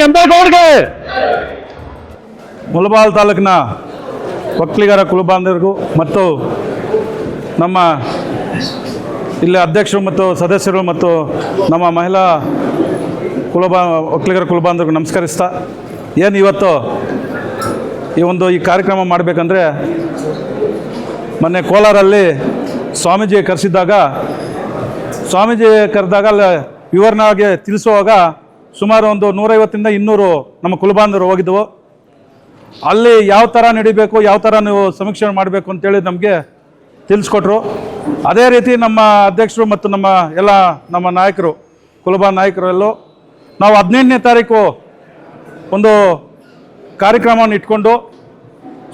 ಕೆಂಪೇಗೌಡಗೆ ಮುಲಬಾಲ್ ತಾಲೂಕಿನ ಒಕ್ಕಲಿಗರ ಕುಲಬಾಂಧವರಿಗೂ ಮತ್ತು ನಮ್ಮ ಇಲ್ಲಿ ಅಧ್ಯಕ್ಷರು ಮತ್ತು ಸದಸ್ಯರು ಮತ್ತು ನಮ್ಮ ಮಹಿಳಾ ಕುಲಬಾ, ಒಕ್ಕಲಿಗರ ಕುಲಬಾಂಧವರಿಗೆ ನಮಸ್ಕರಿಸ್ತಾ, ಏನು ಇವತ್ತು ಈ ಒಂದು ಈ ಕಾರ್ಯಕ್ರಮ ಮಾಡಬೇಕಂದ್ರೆ ಮೊನ್ನೆ ಕೋಲಾರಲ್ಲಿ ಸ್ವಾಮೀಜಿ ಕರೆಸಿದ್ದಾಗ ಸ್ವಾಮೀಜಿ ಕರೆದಾಗ ಅಲ್ಲಿ ವಿವರಣೆಗೆ ತಿಳಿಸುವಾಗ ಸುಮಾರು ಒಂದು ನೂರೈವತ್ತರಿಂದ ಇನ್ನೂರು ನಮ್ಮ ಕುಲಬಾಂಧವರು ಹೋಗಿದ್ದವು. ಅಲ್ಲಿ ಯಾವ ಥರ ನಡಿಬೇಕು, ಯಾವ ಥರ ನೀವು ಸಮೀಕ್ಷೆ ಮಾಡಬೇಕು ಅಂತೇಳಿ ನಮಗೆ ತಿಳಿಸ್ಕೊಟ್ರು. ಅದೇ ರೀತಿ ನಮ್ಮ ಅಧ್ಯಕ್ಷರು ಮತ್ತು ನಮ್ಮ ಎಲ್ಲ ನಮ್ಮ ನಾಯಕರು, ಕುಲಬಾ ನಾಯಕರು ಎಲ್ಲೋ ನಾವು ಹದಿನೆಂಟನೇ ತಾರೀಕು ಒಂದು ಕಾರ್ಯಕ್ರಮವನ್ನು ಇಟ್ಕೊಂಡು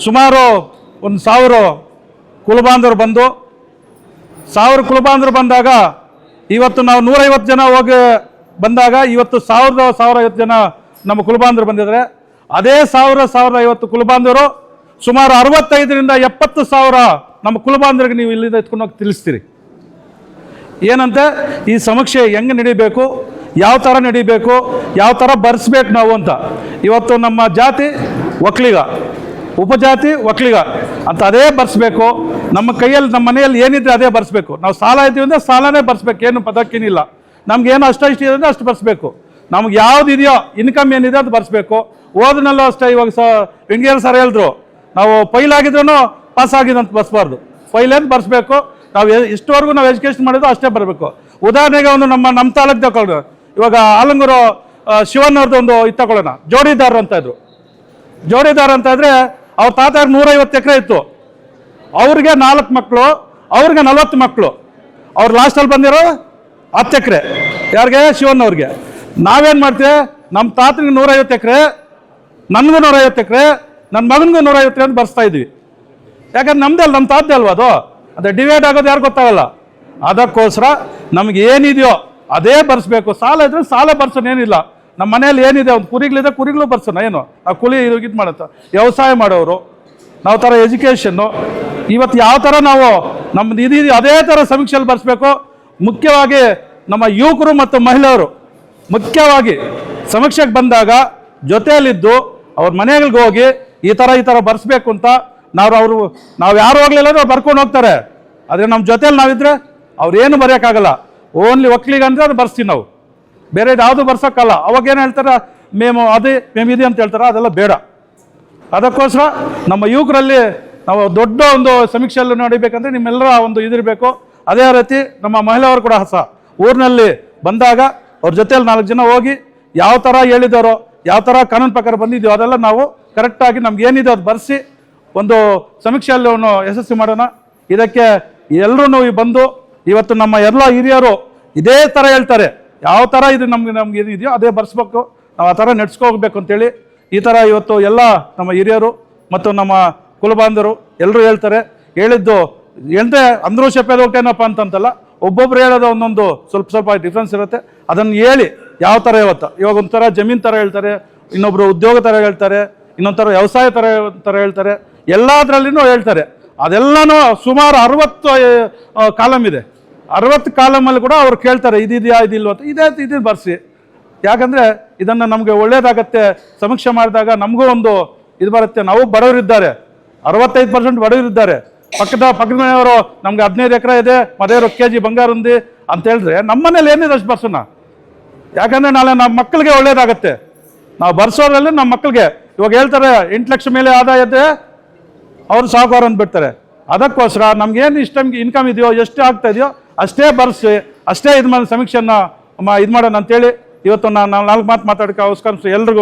ಸುಮಾರು ಒಂದು ಸಾವಿರ ಕುಲಬಾಂಧವರು ಬಂದು, ಸಾವಿರ ಕುಲಬಾಂಧವರು ಬಂದಾಗ ಇವತ್ತು ನಾವು ನೂರೈವತ್ತು ಜನ ಹೋಗಿ ಬಂದಾಗ ಇವತ್ತು ಸಾವಿರದ ಸಾವಿರ ಐವತ್ತು ಜನ ನಮ್ಮ ಕುಲಬಾಂಧವರು ಬಂದಿದ್ದಾರೆ. ಅದೇ ಸಾವಿರ ಸಾವಿರದ ಐವತ್ತು ಕುಲಬಾಂಧವರು ಸುಮಾರು ಅರವತ್ತೈದರಿಂದ ಎಪ್ಪತ್ತು ಸಾವಿರ ನಮ್ಮ ಕುಲಬಾಂಧವರಿಗೆ ನೀವು ಇಲ್ಲಿಂದ ಎತ್ಕೊಂಡು ಹೋಗಿ ತಿಳಿಸ್ತೀರಿ. ಏನಂತೆ? ಈ ಸಮೀಕ್ಷೆ ಹೆಂಗೆ ನಡಿಬೇಕು? ಯಾವ ಥರ ನಡಿಬೇಕು? ಯಾವ ಥರ ಬರೆಸ್ಬೇಕು ನಾವು ಅಂತ. ಇವತ್ತು ನಮ್ಮ ಜಾತಿ ಒಕ್ಕಲಿಗ, ಉಪಜಾತಿ ಒಕ್ಕಲಿಗ ಅಂತ ಅದೇ ಬರೆಸ್ಬೇಕು. ನಮ್ಮ ಕೈಯಲ್ಲಿ, ನಮ್ಮ ಮನೆಯಲ್ಲಿ ಏನಿದ್ರೆ ಅದೇ ಬರೆಸ್ಬೇಕು. ನಾವು ಸಾಲ ಇದ್ದೀವಿ ಅಂದರೆ ಸಾಲನೇ ಬರೆಸ್ಬೇಕು. ಏನು ಪದಕ್ಕೇನಿಲ್ಲ. ನಮ್ಗೆ ಏನು ಅಷ್ಟ ಇಷ್ಟ ಇದೆ ಅಷ್ಟು ಬರ್ಸ್ಬೇಕು. ನಮ್ಗೆ ಯಾವ್ದು ಇದೆಯೋ ಇನ್ಕಮ್ ಏನಿದೆ ಅದು ಬರ್ಸ್ಬೇಕು. ಓದಿನಲ್ಲೂ ಅಷ್ಟೇ, ಇವಾಗ ಸ ವೆಂಕಯ್ಯ ಸರ್ ಹೇಳಿದ್ರು, ನಾವು ಫೈಲ್ ಆಗಿದ್ರು ಪಾಸ್ ಆಗಿದೆ ಅಂತ ಬರ್ಸ್ಬಾರ್ದು. ಫೈಲ್ ಏನು ಬರ್ಸ್ಬೇಕು. ನಾವು ಇಷ್ಟವರೆಗೂ ನಾವು ಎಜುಕೇಶನ್ ಮಾಡಿದ್ರು ಅಷ್ಟೇ ಬರಬೇಕು. ಉದಾಹರಣೆಗೆ ಒಂದು ನಮ್ಮ ನಮ್ಮ ತಾಲೂಕು ತಗೊಳ್ಳೋಣ ಇವಾಗ ಆಲಂಗೂರು ಶಿವನವ್ರದ್ದು ಶಿವನ್ ಒಂದು ಇದು ತಗೊಳ್ಳೋಣ. ಜೋಡಿದಾರ್ ಅಂತ ಇದ್ರು. ಜೋಡಿದಾರ್ ಅಂತ ಇದ್ರೆ, ಅವ್ರ ತಾತ ನೂರೈವತ್ತು ಎಕರೆ ಇತ್ತು. ಅವ್ರಿಗೆ ನಾಲ್ಕು ಮಕ್ಕಳು ಅವ್ರಿಗೆ ನಲವತ್ತು ಮಕ್ಕಳು ಅವ್ರು ಲಾಸ್ಟಲ್ಲಿ ಬಂದಿರೋ ಹತ್ತು ಎಕರೆ. ಯಾರಿಗೆ? ಶಿವಣ್ಣವ್ರಿಗೆ. ನಾವೇನು ಮಾಡ್ತೀವಿ? ನಮ್ಮ ತಾತನಿಗೆ ನೂರೈವತ್ತು ಎಕರೆ, ನನಗೂ ನೂರೈವತ್ತು ಎಕರೆ ನನ್ನ ಮಗನಿಗೂ ನೂರೈವತ್ತು ಎಕರೆ ಅಂತ ಬರ್ಸ್ತಾ ಇದ್ವಿ. ಯಾಕಂದ್ರೆ ನಮ್ದೇ ಅಲ್ಲ ನಮ್ಮ ತಾತದೇ ಅಲ್ವಾ ಅದು? ಅದೇ ಡಿವೈಡ್ ಆಗೋದು ಯಾರು ಗೊತ್ತಾಗಲ್ಲ. ಅದಕ್ಕೋಸ್ಕರ ನಮ್ಗೆ ಏನಿದೆಯೋ ಅದೇ ಬರ್ಸ್ಬೇಕು. ಸಾಲ ಇದ್ರೆ ಸಾಲ ಬರ್ಸೋಣ ಏನಿಲ್ಲ. ನಮ್ಮ ಮನೆಯಲ್ಲಿ ಏನಿದೆ? ಒಂದು ಕುರಿಗಳಿದೆ, ಕುರಿಗಳು ಬರ್ಸೋಣ ಏನು? ಆ ಕುಲಿ ಇದು ಮಾಡುತ್ತೆ. ವ್ಯವಸಾಯ ಮಾಡೋರು ನಾವು ಥರ ಎಜುಕೇಷನ್ನು ಇವತ್ತು ಯಾವ ಥರ ನಾವು ನಮ್ದು ಇದು ಅದೇ ಥರ ಸಮೀಕ್ಷೆಯಲ್ಲಿ ಬರ್ಸ್ಬೇಕು. ಮುಖ್ಯವಾಗಿ ನಮ್ಮ ಯುವಕರು ಮತ್ತು ಮಹಿಳೆಯರು ಮುಖ್ಯವಾಗಿ ಸಮೀಕ್ಷೆಗೆ ಬಂದಾಗ ಜೊತೆಯಲ್ಲಿದ್ದು ಅವ್ರ ಮನೆಗಳಿಗೆ ಹೋಗಿ ಈ ಥರ ಈ ಥರ ಬರೆಸ್ಬೇಕು ಅಂತ ನಾವು ಅವರು, ನಾವು ಯಾರು ಹೋಗ್ಲಿಲ್ಲ ಅವ್ರು ಬರ್ಕೊಂಡು ಹೋಗ್ತಾರೆ. ಆದರೆ ನಮ್ಮ ಜೊತೆಯಲ್ಲಿ ನಾವಿದ್ರೆ ಅವ್ರು ಏನು ಬರೆಯೋಕ್ಕಾಗಲ್ಲ. ಓನ್ಲಿ ಒಕ್ಲಿಗೆ ಅಂದರೆ ಅದು ಬರ್ಸ್ತೀವಿ ನಾವು. ಬೇರೆ ಯಾವುದು ಬರ್ಸೋಕ್ಕಲ್ಲ. ಅವಾಗ ಏನು ಹೇಳ್ತಾರೆ? ಮೇಮು ಅದೇ, ಮೇಮ್ ಇದೆ ಅಂತ ಹೇಳ್ತಾರೆ. ಅದೆಲ್ಲ ಬೇಡ. ಅದಕ್ಕೋಸ್ಕರ ನಮ್ಮ ಯುವಕರಲ್ಲಿ ನಾವು ದೊಡ್ಡ ಒಂದು ಸಮೀಕ್ಷೆಯಲ್ಲಿ ನೋಡಿಬೇಕಂದ್ರೆ ನಿಮ್ಮೆಲ್ಲರ ಒಂದು ಇದಿರಬೇಕು. ಅದೇ ರೀತಿ ನಮ್ಮ ಮಹಿಳೆಯವರು ಕೂಡ ಸಹ ಊರಿನಲ್ಲಿ ಬಂದಾಗ ಅವ್ರ ಜೊತೆಯಲ್ಲಿ ನಾಲ್ಕು ಜನ ಹೋಗಿ ಯಾವ ಥರ ಹೇಳಿದಾರೋ, ಯಾವ ಥರ ಕಾನೂನು ಪ್ರಕಾರ ಬಂದಿದೆಯೋ ಅದೆಲ್ಲ ನಾವು ಕರೆಕ್ಟಾಗಿ ನಮ್ಗೆ ಏನಿದೆ ಅದು ಬರೆಸಿ ಒಂದು ಸಮೀಕ್ಷೆಯಲ್ಲಿ ಅವನು ಯಶಸ್ವಿ ಮಾಡೋಣ. ಇದಕ್ಕೆ ಎಲ್ಲರೂ ಬಂದು ಇವತ್ತು ನಮ್ಮ ಎಲ್ಲ ಹಿರಿಯರು ಇದೇ ಥರ ಹೇಳ್ತಾರೆ. ಯಾವ ಥರ ಇದು ನಮ್ಗೆ ನಮ್ಗೆ ಇದು ಇದೆಯೋ ಅದೇ ಬರ್ಸ್ಬೇಕು. ನಾವು ಆ ಥರ ನಡ್ಸ್ಕೋಗ್ಬೇಕು ಅಂತೇಳಿ ಈ ಥರ ಇವತ್ತು ಎಲ್ಲ ನಮ್ಮ ಹಿರಿಯರು ಮತ್ತು ನಮ್ಮ ಕುಲಬಾಂಧವರು ಎಲ್ಲರೂ ಹೇಳ್ತಾರೆ. ಹೇಳಿದ್ದು ಎಂದ್ರೆ ಅಂದ್ರೂ ಶಪೇದ ಹೋಗ್ತೇನಪ್ಪ ಅಂತಂತಲ್ಲ, ಒಬ್ಬೊಬ್ರು ಹೇಳೋದು ಒಂದೊಂದು ಸ್ವಲ್ಪ ಸ್ವಲ್ಪ ಡಿಫ್ರೆನ್ಸ್ ಇರುತ್ತೆ. ಅದನ್ನು ಹೇಳಿ, ಯಾವ ಥರ ಇವತ್ತು? ಇವಾಗ ಒಂಥರ ಜಮೀನ್ ಥರ ಹೇಳ್ತಾರೆ ಇನ್ನೊಬ್ಬರು ಉದ್ಯೋಗ ಥರ ಹೇಳ್ತಾರೆ, ಇನ್ನೊಂಥರ ವ್ಯವಸಾಯ ಥರ ಥರ ಹೇಳ್ತಾರೆ, ಎಲ್ಲದರಲ್ಲಿನೂ ಹೇಳ್ತಾರೆ. ಅದೆಲ್ಲನೂ ಸುಮಾರು ಅರವತ್ತು ಕಾಲಮ್ ಇದೆ. ಅರವತ್ತು ಕಾಲಮಲ್ಲಿ ಕೂಡ ಅವ್ರು ಕೇಳ್ತಾರೆ, ಇದಿದೆಯಾ, ಇದಿಲ್ವ ಅಂತ. ಇದೇ, ಇದು ಬರ್ಸಿ. ಯಾಕಂದರೆ ಇದನ್ನು ನಮಗೆ ಒಳ್ಳೇದಾಗತ್ತೆ, ಸಮೀಕ್ಷೆ ಮಾಡಿದಾಗ ನಮಗೂ ಒಂದು ಇದು ಬರುತ್ತೆ. ನಾವು ಬಡವರಿದ್ದಾರೆ. ಅರವತ್ತೈದು ಪರ್ಸೆಂಟ್ ಬಡವರಿದ್ದಾರೆ. ಪಕ್ಕದ ಪಕ್ಕದ ಮನೆಯವರು, ನಮ್ಗೆ ಹದಿನೈದು ಎಕರೆ ಇದೆ, ಮನೆಯವರು ಕೆ ಜಿ ಬಂಗಾರ ಉಂದಿ ಅಂತ ಹೇಳಿದ್ರೆ ನಮ್ಮ ಮನೇಲಿ ಏನಿದೆ ಅಷ್ಟು ಬರ್ಸೋಣ ಯಾಕಂದ್ರೆ ನಾಳೆ ನಮ್ಮ ಮಕ್ಕಳಿಗೆ ಒಳ್ಳೇದಾಗತ್ತೆ. ನಾವು ಬರ್ಸೋದ್ರಲ್ಲಿ ನಮ್ಮ ಮಕ್ಕಳಿಗೆ, ಇವಾಗ ಹೇಳ್ತಾರೆ, ಎಂಟು ಲಕ್ಷ ಮೇಲೆ ಆದಾಯ ಇದೆ ಅವರು ಸಾಹುಕಾರ ಅಂದ್ಬಿಡ್ತಾರೆ ಅದಕ್ಕೋಸ್ಕರ ನಮ್ಗೇನು ಇಷ್ಟ ಇನ್ಕಮ್ ಇದೆಯೋ, ಎಷ್ಟು ಆಗ್ತಾ ಇದೆಯೋ, ಅಷ್ಟೇ ಬರ್ಸಿ, ಅಷ್ಟೇ ಇದು ಮಾಡಿ ಸಮೀಕ್ಷೆಯನ್ನು ಇದು ಮಾಡೋಣ ಅಂತೇಳಿ ಇವತ್ತು ನಾನು ನಾಲ್ಕು ಮಾತು ಮಾತಾಡೋಕ್ಕೆ ಅವಸ್ಕರ ಎಲ್ರಿಗೂ